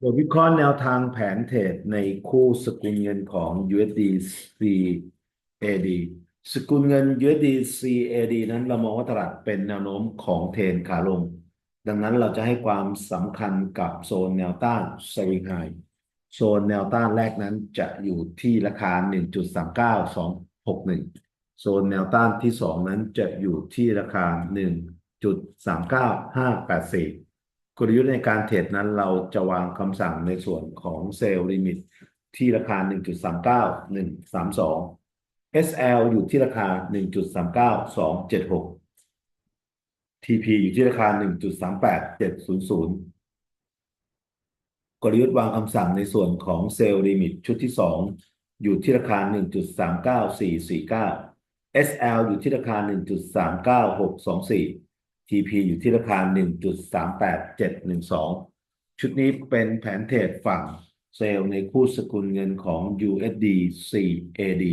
โดยวิเคราะห์แนวทางแผนเทรดในคู่สกุลเงินของ USD CAD สกุลเงิน USD CAD นั้นเรามองว่าตลาดเป็นแนวโน้มของเทรนขาลง ดังนั้นเราจะให้ความสำคัญกับโซนแนวต้านสวิงไฮโซนแนวต้านแรกนั้นจะอยู่ที่ราคา 1.39261 โซนแนวต้านที่ 2 นั้นจะอยู่ที่ราคา 1.39584 กลยุทธ์ในการเทรดนั้นเราจะวางคำสั่งในส่วนของเซลล์ลิมิตที่ราคา 1.39132 SL อยู่ที่ราคา 1.39276 TP อยู่ที่ราคา 1.38700 กลยุทธ์วางคำสั่งในส่วนของเซลล์ลิมิตชุดที่ 2 อยู่ที่ราคา 1.39449 SL อยู่ที่ราคา 1.39624 TP อยู่ที่ราคา 1.38712 ชุดนี้เป็นแผนเทรดฝั่งเซลล์ในคู่สกุลเงินของ USD CAD